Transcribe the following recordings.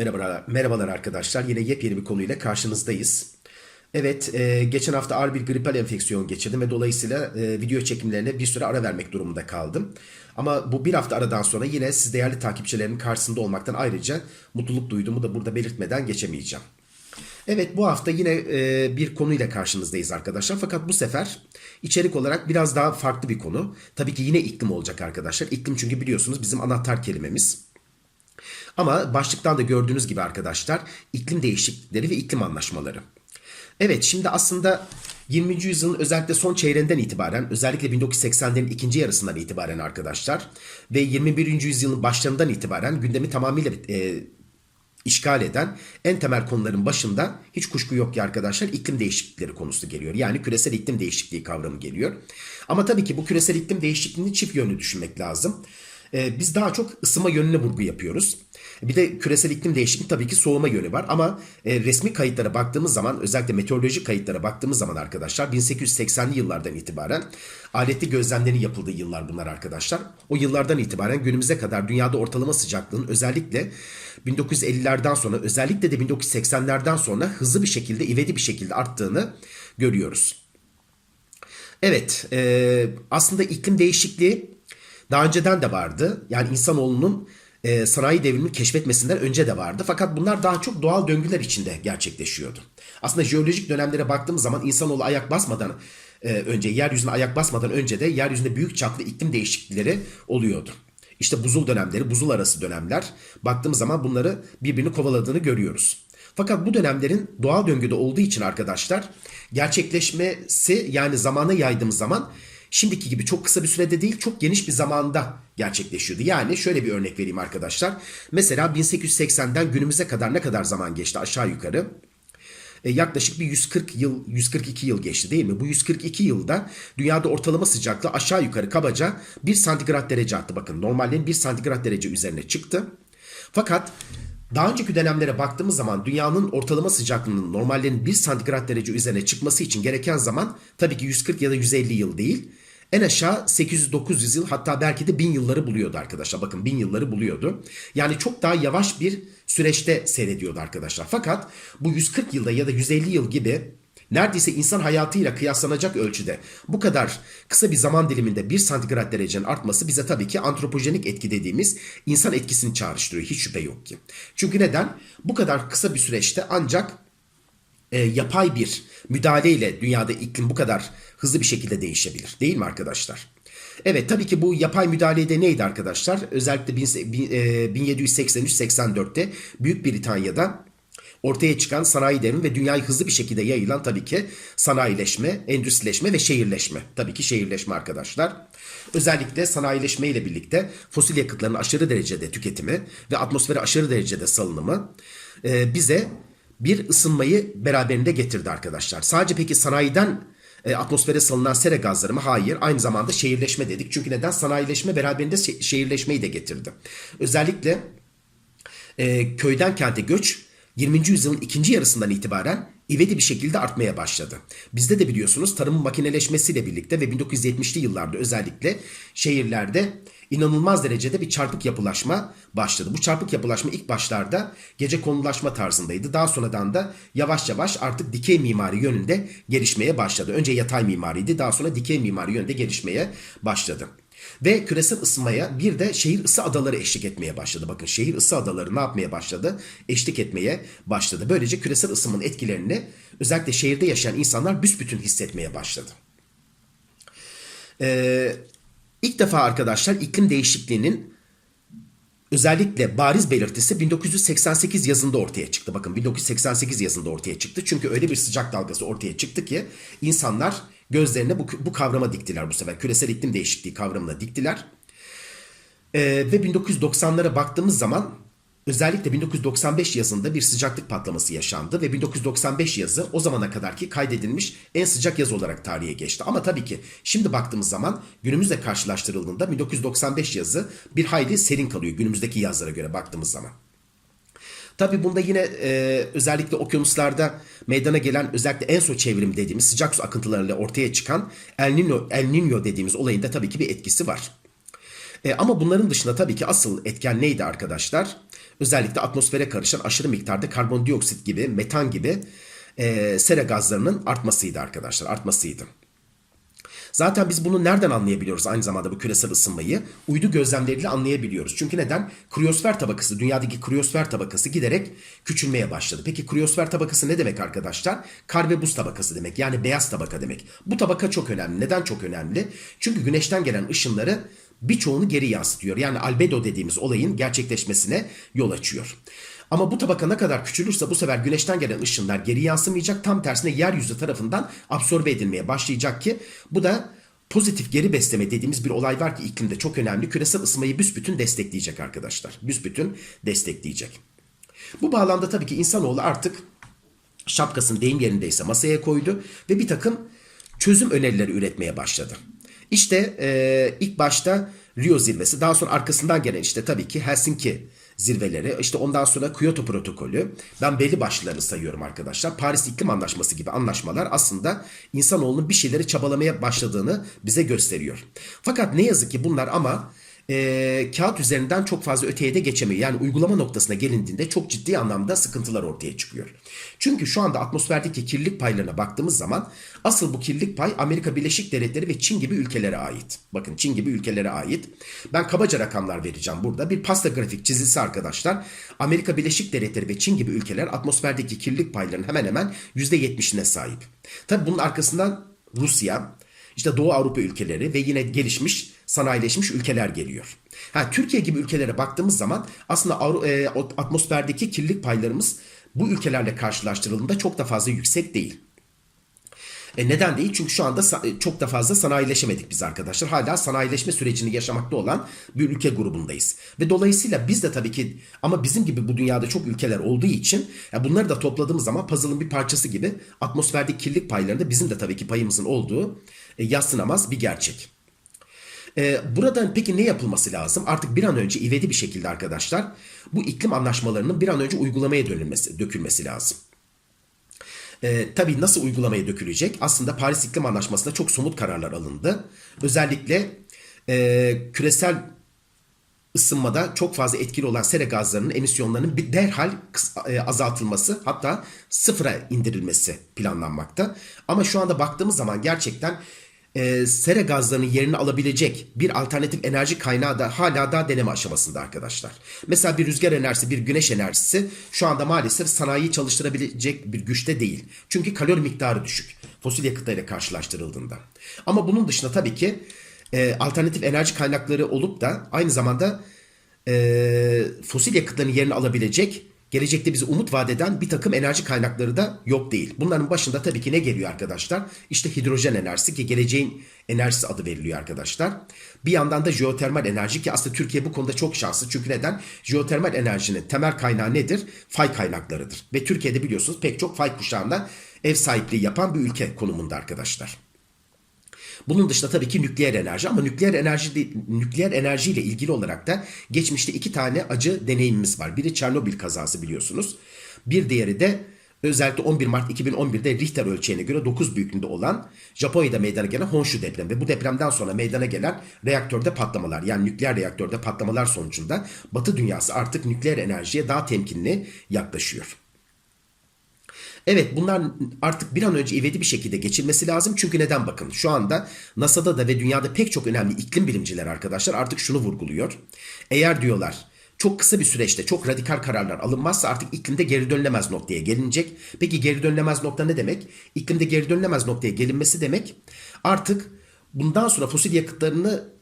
Merhabalar, merhabalar arkadaşlar. Yine yepyeni bir konuyla karşınızdayız. Evet, e, geçen hafta ağır bir gripal enfeksiyon geçirdim ve dolayısıyla e, video çekimlerine bir süre ara vermek durumunda kaldım. Ama bu bir hafta aradan sonra yine siz değerli takipçilerimin karşısında olmaktan ayrıca mutluluk duyduğumu da burada belirtmeden geçemeyeceğim. Evet bu hafta yine e, bir konuyla karşınızdayız arkadaşlar. Fakat bu sefer içerik olarak biraz daha farklı bir konu. Tabii ki yine iklim olacak arkadaşlar. İklim çünkü biliyorsunuz bizim anahtar kelimemiz. Ama başlıktan da gördüğünüz gibi arkadaşlar iklim değişiklikleri ve iklim anlaşmaları. Evet şimdi aslında 20. yüzyılın özellikle son çeyreğinden itibaren özellikle 1980'lerin ikinci yarısından itibaren arkadaşlar ve 21. yüzyılın başlarından itibaren gündemi tamamıyla e, işgal eden en temel konuların başında hiç kuşku yok ki arkadaşlar iklim değişiklikleri konusu geliyor. Yani küresel iklim değişikliği kavramı geliyor. Ama tabii ki bu küresel iklim değişikliğini çift yönlü düşünmek lazım. Ee, biz daha çok ısınma yönüne vurgu yapıyoruz. Bir de küresel iklim değişikliği tabii ki soğuma yönü var ama e, resmi kayıtlara baktığımız zaman özellikle meteorolojik kayıtlara baktığımız zaman arkadaşlar 1880'li yıllardan itibaren aletli gözlemlerin yapıldığı yıllar bunlar arkadaşlar. O yıllardan itibaren günümüze kadar dünyada ortalama sıcaklığın özellikle 1950'lerden sonra özellikle de 1980'lerden sonra hızlı bir şekilde ivedi bir şekilde arttığını görüyoruz. Evet e, aslında iklim değişikliği daha önceden de vardı. Yani insanoğlunun e, sanayi devrimini keşfetmesinden önce de vardı. Fakat bunlar daha çok doğal döngüler içinde gerçekleşiyordu. Aslında jeolojik dönemlere baktığımız zaman insanoğlu ayak basmadan e, önce, yeryüzüne ayak basmadan önce de yeryüzünde büyük çaplı iklim değişiklikleri oluyordu. İşte buzul dönemleri, buzul arası dönemler baktığımız zaman bunları birbirini kovaladığını görüyoruz. Fakat bu dönemlerin doğal döngüde olduğu için arkadaşlar gerçekleşmesi yani zamana yaydığımız zaman şimdiki gibi çok kısa bir sürede değil çok geniş bir zamanda gerçekleşiyordu. Yani şöyle bir örnek vereyim arkadaşlar. Mesela 1880'den günümüze kadar ne kadar zaman geçti aşağı yukarı? E, yaklaşık bir 140 yıl, 142 yıl geçti değil mi? Bu 142 yılda dünyada ortalama sıcaklığı aşağı yukarı kabaca 1 santigrat derece arttı. Bakın normallerin 1 santigrat derece üzerine çıktı. Fakat daha önceki dönemlere baktığımız zaman dünyanın ortalama sıcaklığının normallerin 1 santigrat derece üzerine çıkması için gereken zaman tabii ki 140 ya da 150 yıl değil. En aşağı 800-900 yıl hatta belki de 1000 yılları buluyordu arkadaşlar. Bakın 1000 yılları buluyordu. Yani çok daha yavaş bir süreçte seyrediyordu arkadaşlar. Fakat bu 140 yılda ya da 150 yıl gibi neredeyse insan hayatıyla kıyaslanacak ölçüde bu kadar kısa bir zaman diliminde 1 santigrat derecenin artması bize tabii ki antropojenik etki dediğimiz insan etkisini çağrıştırıyor. Hiç şüphe yok ki. Çünkü neden? Bu kadar kısa bir süreçte ancak e, yapay bir müdahaleyle dünyada iklim bu kadar hızlı bir şekilde değişebilir. Değil mi arkadaşlar? Evet tabii ki bu yapay müdahalede neydi arkadaşlar? Özellikle 1783-84'te Büyük Britanya'da ortaya çıkan sanayi devrimi ve dünyayı hızlı bir şekilde yayılan tabii ki sanayileşme, endüstrileşme ve şehirleşme. Tabii ki şehirleşme arkadaşlar. Özellikle sanayileşme ile birlikte fosil yakıtların aşırı derecede tüketimi ve atmosfere aşırı derecede salınımı e, bize bir ısınmayı beraberinde getirdi arkadaşlar. Sadece peki sanayiden e, atmosfere salınan sera gazları mı? Hayır. Aynı zamanda şehirleşme dedik. Çünkü neden? Sanayileşme beraberinde şehirleşmeyi de getirdi. Özellikle e, köyden kente göç 20. yüzyılın ikinci yarısından itibaren ivedi bir şekilde artmaya başladı. Bizde de biliyorsunuz tarımın makineleşmesiyle birlikte ve 1970'li yıllarda özellikle şehirlerde inanılmaz derecede bir çarpık yapılaşma başladı. Bu çarpık yapılaşma ilk başlarda gece konulaşma tarzındaydı. Daha sonradan da yavaş yavaş artık dikey mimari yönünde gelişmeye başladı. Önce yatay mimariydi daha sonra dikey mimari yönünde gelişmeye başladı. Ve küresel ısınmaya bir de şehir ısı adaları eşlik etmeye başladı. Bakın şehir ısı adaları ne yapmaya başladı? Eşlik etmeye başladı. Böylece küresel ısınmanın etkilerini özellikle şehirde yaşayan insanlar büsbütün hissetmeye başladı. Ee, ilk defa arkadaşlar iklim değişikliğinin özellikle bariz belirtisi 1988 yazında ortaya çıktı. Bakın 1988 yazında ortaya çıktı. Çünkü öyle bir sıcak dalgası ortaya çıktı ki insanlar gözlerine bu, bu kavrama diktiler bu sefer. Küresel iklim değişikliği kavramına diktiler. Ee, ve 1990'lara baktığımız zaman özellikle 1995 yazında bir sıcaklık patlaması yaşandı ve 1995 yazı o zamana kadarki kaydedilmiş en sıcak yaz olarak tarihe geçti. Ama tabii ki şimdi baktığımız zaman günümüzle karşılaştırıldığında 1995 yazı bir hayli serin kalıyor günümüzdeki yazlara göre baktığımız zaman. Tabi bunda yine e, özellikle okyanuslarda meydana gelen özellikle en son çevrim dediğimiz sıcak su akıntılarıyla ortaya çıkan El Niño, El Niño dediğimiz olayın da tabii ki bir etkisi var. E, ama bunların dışında tabii ki asıl etken neydi arkadaşlar? özellikle atmosfere karışan aşırı miktarda karbondioksit gibi, metan gibi e, sera gazlarının artmasıydı arkadaşlar, artmasıydı. Zaten biz bunu nereden anlayabiliyoruz aynı zamanda bu küresel ısınmayı? Uydu gözlemleriyle anlayabiliyoruz. Çünkü neden? Kriyosfer tabakası, dünyadaki kriyosfer tabakası giderek küçülmeye başladı. Peki kriyosfer tabakası ne demek arkadaşlar? Kar ve buz tabakası demek. Yani beyaz tabaka demek. Bu tabaka çok önemli. Neden çok önemli? Çünkü güneşten gelen ışınları birçoğunu geri yansıtıyor. Yani albedo dediğimiz olayın gerçekleşmesine yol açıyor. Ama bu tabaka ne kadar küçülürse bu sefer güneşten gelen ışınlar geri yansımayacak. Tam tersine yeryüzü tarafından absorbe edilmeye başlayacak ki bu da pozitif geri besleme dediğimiz bir olay var ki iklimde çok önemli. Küresel ısınmayı büsbütün destekleyecek arkadaşlar. Büsbütün destekleyecek. Bu bağlamda tabii ki insanoğlu artık şapkasını deyim yerindeyse masaya koydu ve bir takım çözüm önerileri üretmeye başladı. İşte e, ilk başta Rio zirvesi, daha sonra arkasından gelen işte tabii ki Helsinki zirveleri, işte ondan sonra Kyoto protokolü. Ben belli başlılarını sayıyorum arkadaşlar. Paris İklim Anlaşması gibi anlaşmalar aslında insanoğlunun bir şeyleri çabalamaya başladığını bize gösteriyor. Fakat ne yazık ki bunlar ama e, kağıt üzerinden çok fazla öteye de geçemiyor. Yani uygulama noktasına gelindiğinde çok ciddi anlamda sıkıntılar ortaya çıkıyor. Çünkü şu anda atmosferdeki kirlilik paylarına baktığımız zaman asıl bu kirlilik pay Amerika Birleşik Devletleri ve Çin gibi ülkelere ait. Bakın Çin gibi ülkelere ait. Ben kabaca rakamlar vereceğim burada. Bir pasta grafik çizilse arkadaşlar Amerika Birleşik Devletleri ve Çin gibi ülkeler atmosferdeki kirlilik paylarının hemen hemen %70'ine sahip. Tabi bunun arkasından Rusya, işte Doğu Avrupa ülkeleri ve yine gelişmiş, sanayileşmiş ülkeler geliyor. Ha, Türkiye gibi ülkelere baktığımız zaman aslında e, atmosferdeki kirlilik paylarımız bu ülkelerle karşılaştırıldığında çok da fazla yüksek değil. E neden değil? Çünkü şu anda çok da fazla sanayileşemedik biz arkadaşlar. Hala sanayileşme sürecini yaşamakta olan bir ülke grubundayız. Ve dolayısıyla biz de tabii ki ama bizim gibi bu dünyada çok ülkeler olduğu için ya bunları da topladığımız zaman puzzle'ın bir parçası gibi atmosferdeki kirlilik paylarında bizim de tabii ki payımızın olduğu e, bir gerçek. E, buradan peki ne yapılması lazım? Artık bir an önce ivedi bir şekilde arkadaşlar bu iklim anlaşmalarının bir an önce uygulamaya dönülmesi, dökülmesi lazım. E, tabii nasıl uygulamaya dökülecek? Aslında Paris İklim Anlaşması'nda çok somut kararlar alındı. Özellikle e, küresel ısınmada çok fazla etkili olan sera gazlarının emisyonlarının bir derhal e, azaltılması hatta sıfıra indirilmesi planlanmakta. Ama şu anda baktığımız zaman gerçekten e, sera gazlarının yerini alabilecek bir alternatif enerji kaynağı da hala daha deneme aşamasında arkadaşlar. Mesela bir rüzgar enerjisi, bir güneş enerjisi şu anda maalesef sanayiyi çalıştırabilecek bir güçte değil. Çünkü kalori miktarı düşük fosil yakıtlarıyla karşılaştırıldığında. Ama bunun dışında tabii ki e, alternatif enerji kaynakları olup da aynı zamanda e, fosil yakıtların yerini alabilecek gelecekte bize umut vadeden bir takım enerji kaynakları da yok değil. Bunların başında tabii ki ne geliyor arkadaşlar? İşte hidrojen enerjisi ki geleceğin enerjisi adı veriliyor arkadaşlar. Bir yandan da jeotermal enerji ki aslında Türkiye bu konuda çok şanslı. Çünkü neden? Jeotermal enerjinin temel kaynağı nedir? Fay kaynaklarıdır. Ve Türkiye'de biliyorsunuz pek çok fay kuşağında ev sahipliği yapan bir ülke konumunda arkadaşlar. Bunun dışında tabii ki nükleer enerji ama nükleer enerji nükleer enerji ile ilgili olarak da geçmişte iki tane acı deneyimimiz var. Biri Çernobil kazası biliyorsunuz. Bir diğeri de özellikle 11 Mart 2011'de Richter ölçeğine göre 9 büyüklüğünde olan Japonya'da meydana gelen Honshu deprem ve bu depremden sonra meydana gelen reaktörde patlamalar yani nükleer reaktörde patlamalar sonucunda Batı dünyası artık nükleer enerjiye daha temkinli yaklaşıyor. Evet bunlar artık bir an önce ivedi bir şekilde geçilmesi lazım. Çünkü neden bakın şu anda NASA'da da ve dünyada pek çok önemli iklim bilimciler arkadaşlar artık şunu vurguluyor. Eğer diyorlar çok kısa bir süreçte çok radikal kararlar alınmazsa artık iklimde geri dönülemez noktaya gelinecek. Peki geri dönülemez nokta ne demek? İklimde geri dönülemez noktaya gelinmesi demek artık bundan sonra fosil yakıtlarını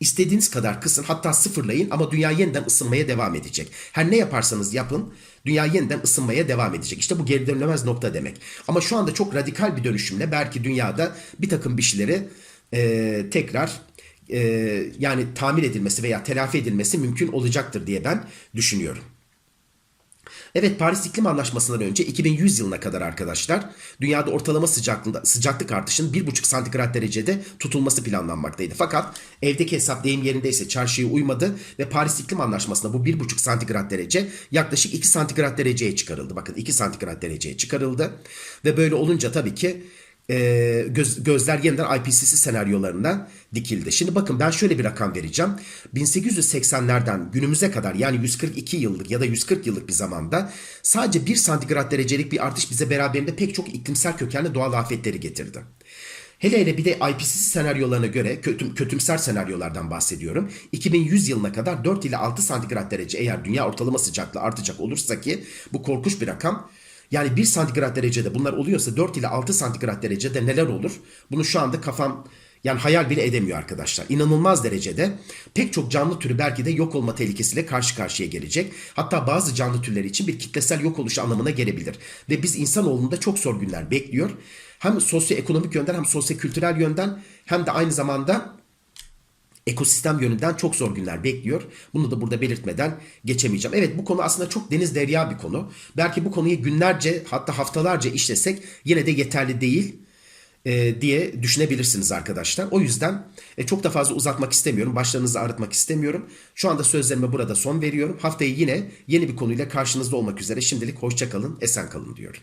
İstediğiniz kadar kısın hatta sıfırlayın ama dünya yeniden ısınmaya devam edecek. Her ne yaparsanız yapın dünya yeniden ısınmaya devam edecek. İşte bu geri dönülemez nokta demek. Ama şu anda çok radikal bir dönüşümle belki dünyada bir takım bir şeyleri e, tekrar e, yani tamir edilmesi veya telafi edilmesi mümkün olacaktır diye ben düşünüyorum. Evet Paris İklim Anlaşması'ndan önce 2100 yılına kadar arkadaşlar dünyada ortalama sıcaklığında, sıcaklık artışının 1,5 santigrat derecede tutulması planlanmaktaydı. Fakat evdeki hesap deyim yerindeyse çarşıya uymadı ve Paris İklim Anlaşması'nda bu 1,5 santigrat derece yaklaşık 2 santigrat dereceye çıkarıldı. Bakın 2 santigrat dereceye çıkarıldı ve böyle olunca tabii ki e, göz- gözler yeniden IPCC senaryolarından dikildi. Şimdi bakın ben şöyle bir rakam vereceğim. 1880'lerden günümüze kadar yani 142 yıllık ya da 140 yıllık bir zamanda sadece 1 santigrat derecelik bir artış bize beraberinde pek çok iklimsel kökenli doğal afetleri getirdi. Hele hele bir de IPCC senaryolarına göre kötüm, kötümser senaryolardan bahsediyorum. 2100 yılına kadar 4 ile 6 santigrat derece eğer dünya ortalama sıcaklığı artacak olursa ki bu korkunç bir rakam. Yani 1 santigrat derecede bunlar oluyorsa 4 ile 6 santigrat derecede neler olur? Bunu şu anda kafam yani hayal bile edemiyor arkadaşlar. İnanılmaz derecede pek çok canlı türü belki de yok olma tehlikesiyle karşı karşıya gelecek. Hatta bazı canlı türleri için bir kitlesel yok oluş anlamına gelebilir. Ve biz insanoğlunda çok zor günler bekliyor. Hem sosyoekonomik yönden hem sosyokültürel yönden hem de aynı zamanda ekosistem yönünden çok zor günler bekliyor. Bunu da burada belirtmeden geçemeyeceğim. Evet bu konu aslında çok deniz derya bir konu. Belki bu konuyu günlerce hatta haftalarca işlesek yine de yeterli değil e, diye düşünebilirsiniz arkadaşlar. O yüzden e, çok da fazla uzatmak istemiyorum. Başlarınızı ağrıtmak istemiyorum. Şu anda sözlerime burada son veriyorum. Haftaya yine yeni bir konuyla karşınızda olmak üzere. Şimdilik hoşça kalın, esen kalın diyorum.